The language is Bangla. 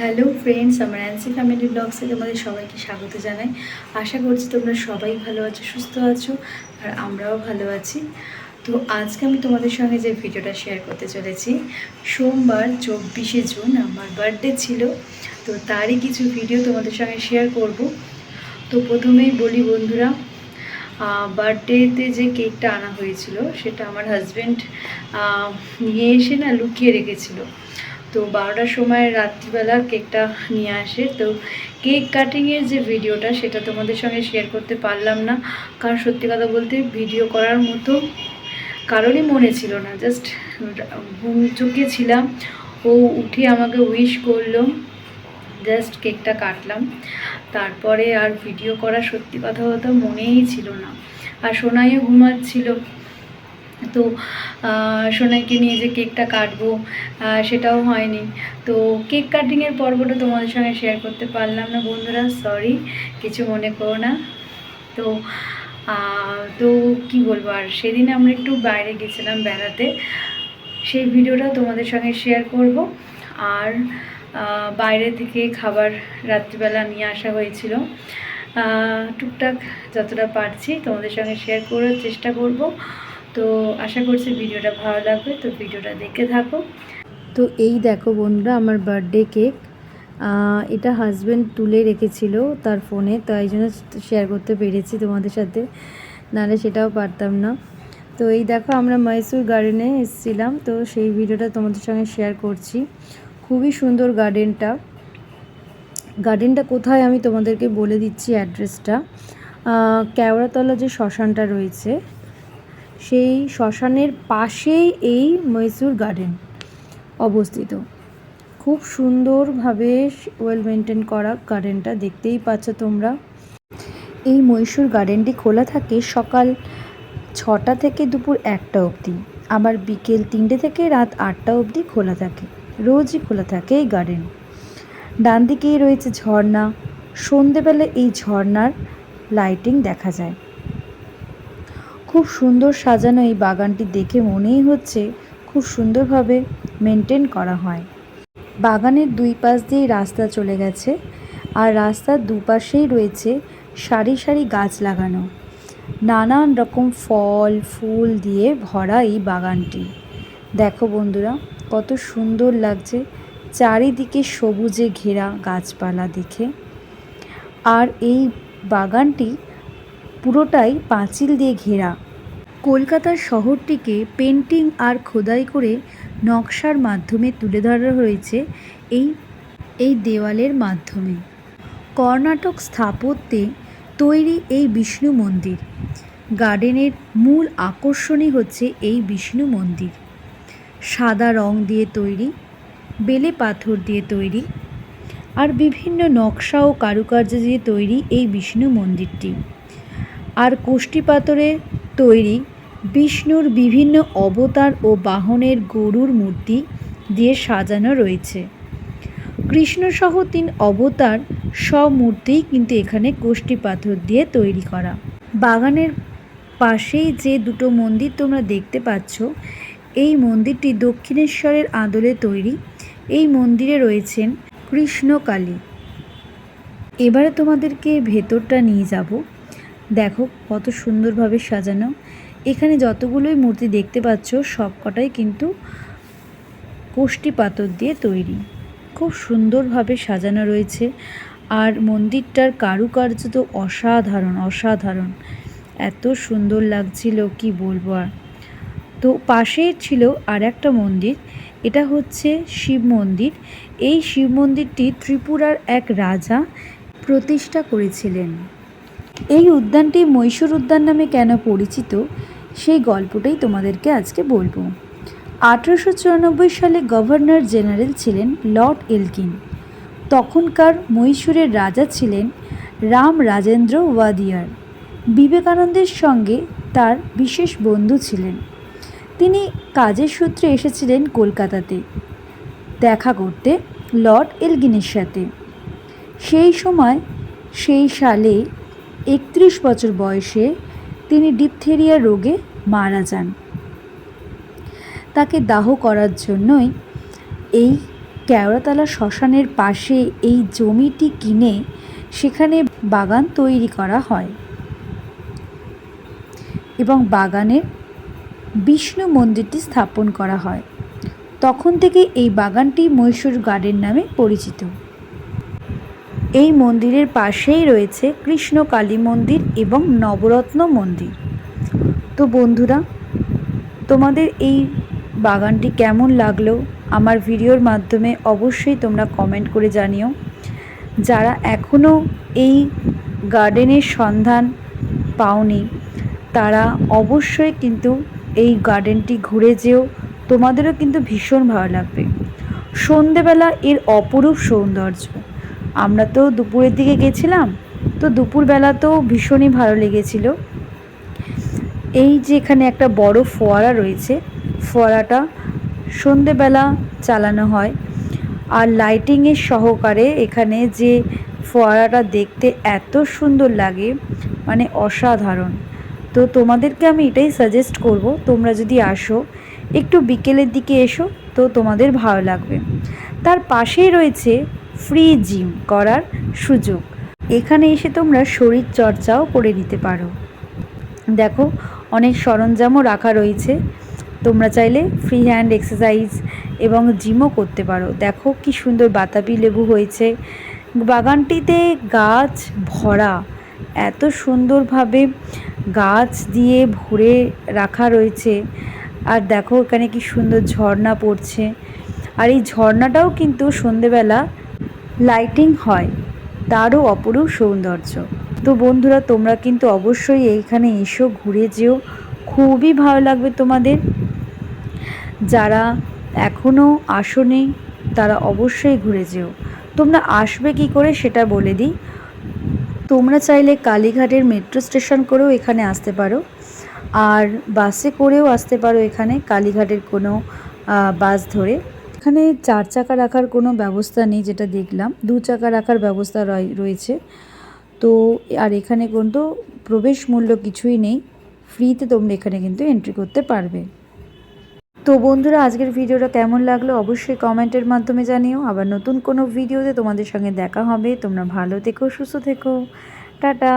হ্যালো ফ্রেন্ডস আমার অ্যান্সি ফ্যামিলি ব্লগসে তোমাদের সবাইকে স্বাগত জানাই। আশা করছি তোমরা সবাই ভালো আছো, সুস্থ আছো, আর আমরাও ভালো আছি। তো আজকে আমি তোমাদের সঙ্গে যে ভিডিওটা শেয়ার করতে চলেছি, সোমবার, চব্বিশে জুন, আমার বার্থডে ছিল, তো তারই কিছু ভিডিও তোমাদের সঙ্গে শেয়ার করব। তো প্রথমেই বলি বন্ধুরা বার্থডেতে যে কেকটা আনা হয়েছিল, সেটা আমার হাজব্যান্ড নিয়ে এসে না লুকিয়ে রেখেছিল। তো বারোটার সময় রাত্রিবেলা কেকটা নিয়ে আসে। তো কেক কাটিংয়ের যে ভিডিওটা, সেটা তোমাদের সঙ্গে শেয়ার করতে পারলাম না। কারণ সত্যি কথা বলতে ভিডিও করার মতো কারণই মনে ছিল না। জাস্ট ঘুম চুকে ছিলাম। ও উঠে আমাকে উইশ করল জাস্ট কেকটা কাটলাম। তারপরে আর ভিডিও করা সত্যি কথা বলতে মনেই ছিল না। আর সোনাইও ঘুমাচ্ছিল। তো সোনাইকে নিয়ে যে কেকটা কাটবো সেটাও হয়নি। তো কেক কাটিংয়ের পর্বটা তোমাদের সঙ্গে শেয়ার করতে পারলাম না বন্ধুরা সরি কিছু মনে করো না। তো তো কি বলব আর, সেদিন আমরা একটু বাইরে গেছিলাম বেড়াতে, সেই ভিডিওটা তোমাদের সঙ্গে শেয়ার করব। আর বাইরে থেকে খাবার রাত্রিবেলা নিয়ে আসা হয়েছিল। টুকটাক যতটা পারছি তোমাদের সঙ্গে শেয়ার করার চেষ্টা করব। তো আশা করছি ভিডিওটা ভালো লাগবে, তো ভিডিওটা দেখে থাকো। তো এই দেখো বন্ধুরা, আমার বার্থডে কেক এটা হাজব্যান্ড তুলে রেখেছিল তার ফোনে তাই জন্য শেয়ার করতে পেরেছি তোমাদের সাথে, নাহলে সেটাও পারতাম না। তো এই দেখো আমরা মহীশূর গার্ডেনে এসেছিলাম, তো সেই ভিডিওটা তোমাদের সঙ্গে শেয়ার করছি। খুবই সুন্দর গার্ডেনটা গার্ডেনটা কোথায় আমি তোমাদেরকে বলে দিচ্ছি অ্যাড্রেসটা কেওড়াতলা যে শ্মশানটা রয়েছে সেই শ্মশানের পাশেই এই মহীশূর গার্ডেন অবস্থিত। খুব সুন্দরভাবে ওয়েল মেনটেন করা গার্ডেনটা দেখতেই পাচ্ছ তোমরা। এই মহীশূর গার্ডেনটি খোলা থাকে সকাল ছটা থেকে দুপুর একটা অবধি। আবার বিকেল তিনটে থেকে রাত আটটা অবধি খোলা থাকে, রোজই খোলা থাকে এই গার্ডেন। ডান দিকেই রয়েছে ঝর্ণা, সন্ধেবেলা এই ঝর্ণার লাইটিং দেখা যায়। খুব সুন্দর সাজানো এই বাগানটি দেখে মনেই হচ্ছে খুব সুন্দরভাবে মেনটেন করা হয়। বাগানের দুই পাশ দিয়েই রাস্তা চলে গেছে আর রাস্তার দুপাশেই রয়েছে সারি সারি গাছ লাগানো। নানান রকম ফল, ফুল দিয়ে ভরা এই বাগানটি। দেখো বন্ধুরা, কত সুন্দর লাগছে চারিদিকে সবুজে ঘেরা গাছপালা দেখে। আর এই বাগানটি পুরোটাই পাঁচিল দিয়ে ঘেরা। কলকাতার শহরটিকে পেন্টিং আর খোদাই করে নকশার মাধ্যমে তুলে ধরা হয়েছে এই এই দেওয়ালের মাধ্যমে। কর্ণাটক স্থাপত্যে তৈরি এই বিষ্ণু মন্দির। গার্ডেনের মূল আকর্ষণই হচ্ছে এই বিষ্ণু মন্দির। সাদা রং দিয়ে তৈরি, বেলে পাথর দিয়ে তৈরি আর বিভিন্ন নকশা ও কারুকার্য দিয়ে তৈরি এই বিষ্ণু মন্দিরটি। আর কোষ্ঠী পাথরে তৈরি বিষ্ণুর বিভিন্ন অবতার ও বাহনের গরুর মূর্তি দিয়ে সাজানো রয়েছে। কৃষ্ণসহ তিন অবতার সব মূর্তিই কিন্তু এখানে কোষ্ঠী পাথর দিয়ে তৈরি করা। বাগানের পাশেই যে দুটো মন্দির তোমরা দেখতে পাচ্ছ, এই মন্দিরটি দক্ষিণেশ্বরের আদলে তৈরি। এই মন্দিরে রয়েছেন কৃষ্ণকালী। এবারে তোমাদেরকে ভেতরটা নিয়ে যাব। দেখো, কত সুন্দরভাবে সাজানো। এখানে যতগুলোই মূর্তি দেখতে পাচ্ছ সব কটাই কিন্তু কোষ্ঠী পাথর দিয়ে তৈরি। খুব সুন্দরভাবে সাজানো রয়েছে। আর মন্দিরটার কারুকার্য তো অসাধারণ অসাধারণ। এত সুন্দর লাগছিল, কি বলব আর। তো পাশে ছিল আর একটা মন্দির, এটা হচ্ছে শিব মন্দির। এই শিব মন্দিরটি ত্রিপুরার এক রাজা প্রতিষ্ঠা করেছিলেন। এই উদ্যানটি মহীশূর উদ্যান নামে কেন পরিচিত? সেই গল্পটাই তোমাদেরকে আজকে বলব। আঠেরোশো চুরানব্বই সালে গভর্নর জেনারেল ছিলেন লর্ড এলকিন। তখনকার মহীশূরের রাজা ছিলেন রাম রাজেন্দ্র ওয়াদিয়ার। বিবেকানন্দের সঙ্গে তার বিশেষ বন্ধু ছিলেন। তিনি কাজের সূত্রে এসেছিলেন কলকাতাতে। দেখা করতে লর্ড এলগিনের সাথে। সেই সময়, সেই সালে একত্রিশ বছর বয়সে তিনি ডিপথেরিয়া রোগে মারা যান। তাকে দাহ করার জন্যই এই কেওড়াতলা শ্মশানের পাশে এই জমিটি কিনে সেখানে বাগান তৈরি করা হয় এবং বাগানের বিষ্ণু মন্দিরটি স্থাপন করা হয়। তখন থেকে এই বাগানটি মহীশূর গার্ডেন নামে পরিচিত। এই মন্দিরের পাশেই রয়েছে কৃষ্ণ কালী মন্দির এবং নবরত্ন মন্দির। তো বন্ধুরা, তোমাদের এই বাগানটি কেমন লাগল আমার ভিডিওর মাধ্যমে অবশ্যই তোমরা কমেন্ট করে জানিও। যারা এখনও এই গার্ডেনের সন্ধান পাওনি, তারা অবশ্যই কিন্তু এই গার্ডেনটি ঘুরে যেও, তোমাদেরও কিন্তু ভীষণ ভালো লাগবে। সন্ধেবেলা এর অপরূপ সৌন্দর্য। আমরা তো দুপুরের দিকে গেছিলাম, তো দুপুরবেলা তো ভীষণই ভালো লেগেছিল। এই যে এখানে একটা বড় ফোয়ারা রয়েছে, ফোয়ারাটা সন্ধেবেলা চালানো হয়। আর লাইটিংয়ের সহকারে এখানে যে ফোয়ারাটা দেখতে এত সুন্দর লাগে মানে অসাধারণ। তো তোমাদেরকে আমি এটাই সাজেস্ট করব, তোমরা যদি আসো, একটু বিকেলের দিকে এসো, তো তোমাদের ভালো লাগবে। তার পাশেই রয়েছে ফ্রি জিম করার সুযোগ। এখানে এসে তোমরা শরীর চর্চাও করে নিতে পারো। দেখো, অনেক সরঞ্জামও রাখা রয়েছে। তোমরা চাইলে ফ্রি হ্যান্ড এক্সারসাইজ এবং জিমও করতে পারো। দেখো, কি সুন্দর বাতাবি লেবু হয়েছে। বাগানটিতে গাছ ভরা। এত সুন্দরভাবে গাছ দিয়ে ভরে রাখা রয়েছে। আর দেখো, এখানে কি সুন্দর ঝর্ণা পড়ছে। আর এই ঝর্ণাটাও কিন্তু সন্ধেবেলা লাইটিং হয়। তারও অপরূপ সৌন্দর্য। তো বন্ধুরা, তোমরা কিন্তু অবশ্যই এইখানে এসো, ঘুরে যেও। খুবই ভালো লাগবে তোমাদের। যারা এখনও আসনি, তারা অবশ্যই ঘুরে যেও। তোমরা আসবে কি করে সেটা বলে দিই। তোমরা চাইলে কালীঘাটের মেট্রো স্টেশন করেও এখানে আসতে পারো। আর বাসে করেও আসতে পারো এখানে কালীঘাটের কোনো বাস ধরে। এখানে চার চাকা রাখার কোনো ব্যবস্থা নেই যেটা দেখলাম। দু চাকা রাখার ব্যবস্থা রয়েছে। তো, আর এখানে কিন্তু প্রবেশ মূল্য কিছুই নেই। ফ্রিতে তোমরা এখানে কিন্তু এন্ট্রি করতে পারবে। তো বন্ধুরা, আজকের ভিডিওটা কেমন লাগল অবশ্যই কমেন্টের মাধ্যমে জানিও। আবার নতুন কোনো ভিডিওতে তোমাদের সঙ্গে দেখা হবে। তোমরা ভালো থেকো, সুস্থ থেকো। টাটা!